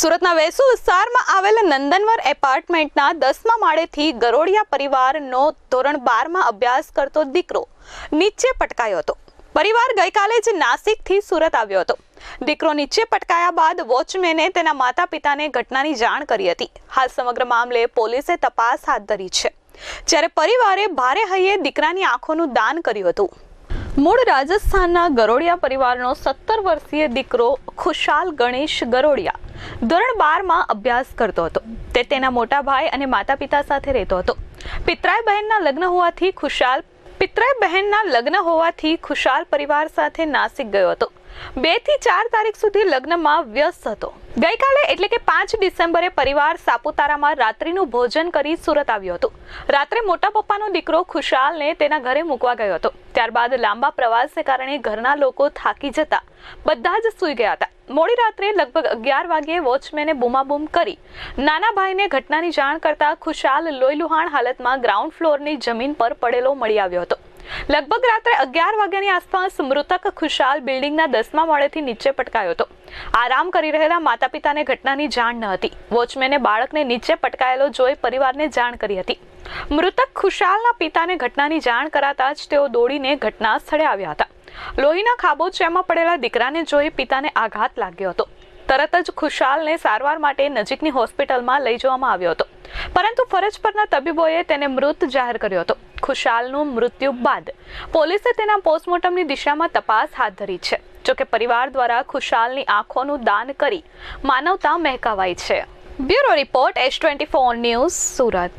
સુરતના વેસુ વિસ્તારમાં આવેલ નંદનવર એપાર્ટમેન્ટના દસમા માળેથી ગરોડિયા પરિવારનો ધોરણ બારમાં અભ્યાસ કરતો દીકરો નીચે પટકાયો હતો. પરિવાર ગઈકાલે જ નાસિકથી સુરત આવ્યો હતો. દીકરો નીચે પટકાયા બાદ વોચમેને તેના માતા પિતાને ઘટનાની જાણ કરી હતી. હાલ સમગ્ર મામલે પોલીસે તપાસ હાથ ધરી છે. જ્યારે પરિવારે ભારે હૈયે દીકરાની આંખોનું દાન કર્યું હતું. મૂળ રાજસ્થાનના ગરોડિયા પરિવારનો સત્તર વર્ષીય દીકરો ખુશાલ ગણેશ ગરોડિયા ધોરણ બારમાં અભ્યાસ કરતો હતો. તે તેના મોટા ભાઈ અને માતા પિતા સાથે રહેતો હતો. પિતરાય બહેનના લગ્ન હોવાથી ખુશાલ પિતરાય બહેનના લગ્ન હોવાથી ખુશાલ પરિવાર સાથે નાસિક ગયો હતો. બેથી ચાર તારીખ સુધી લગ્નમાં વ્યસ્ત હતો. ગઈકાલે એટલે કે પાંચ ડિસેમ્બરે પરિવાર સાપુતારામાં રાત્રિનું ભોજન કરી સુરત આવ્યો હતો. રાત્રે મોટા પપ્પાનો દીકરો ખુશાલને તેના ઘરે મૂકવા ગયો હતો. ત્યારબાદ લાંબા પ્રવાસને કારણે ઘરના લોકો થાકી જતા બધા જ સૂઈ ગયા હતા. મોડી રાત્રે લગભગ અગિયાર વાગ્યે વોચમેને બૂમાબૂમ કરી નાના ભાઈને ઘટનાની જાણ કરતા ખુશાલ લોહીલુહાણ હાલતમાં ગ્રાઉન્ડ ફ્લોરની જમીન પર પડેલો મળી આવ્યો હતો. લગભગ રાત્રે અગિયાર વાગ્યાની આસપાસ મૃતક ખુશાલ બિલ્ડિંગના દસમા માળેથી નીચે પટકાયો હતો. આરામ કરી રહેલા માતા પિતાને ઘટનાની જાણ ન હતી. વોચમેને બાળકને નીચે પટકાયેલો જોઈ પરિવારને જાણ કરી હતી. મૃતક ખુશાલના પિતાને ઘટનાની જાણ કરાતા જ તેઓ દોડીને ઘટના સ્થળે આવ્યા હતા. લોહીના ખાબોચિયામાં પડેલા દીકરાને જોઈ પિતાને આઘાત લાગ્યો હતો. તરત જ ખુશાલને સારવાર માટે નજીકની હોસ્પિટલમાં લઈ જવામાં આવ્યો હતો. પરંતુ ફરજ પરના તબીબોએ તેને મૃત જાહેર કર્યો હતો. ખુશાલનું મૃત્યુ બાદ પોલીસે તેના પોસ્ટમોર્ટમની દિશામાં તપાસ હાથ ધરી છે. જોકે પરિવાર દ્વારા ખુશાલની આંખોનું દાન કરી માનવતા મહેકાવાઈ છે. Bureau report S twenty four news Surat.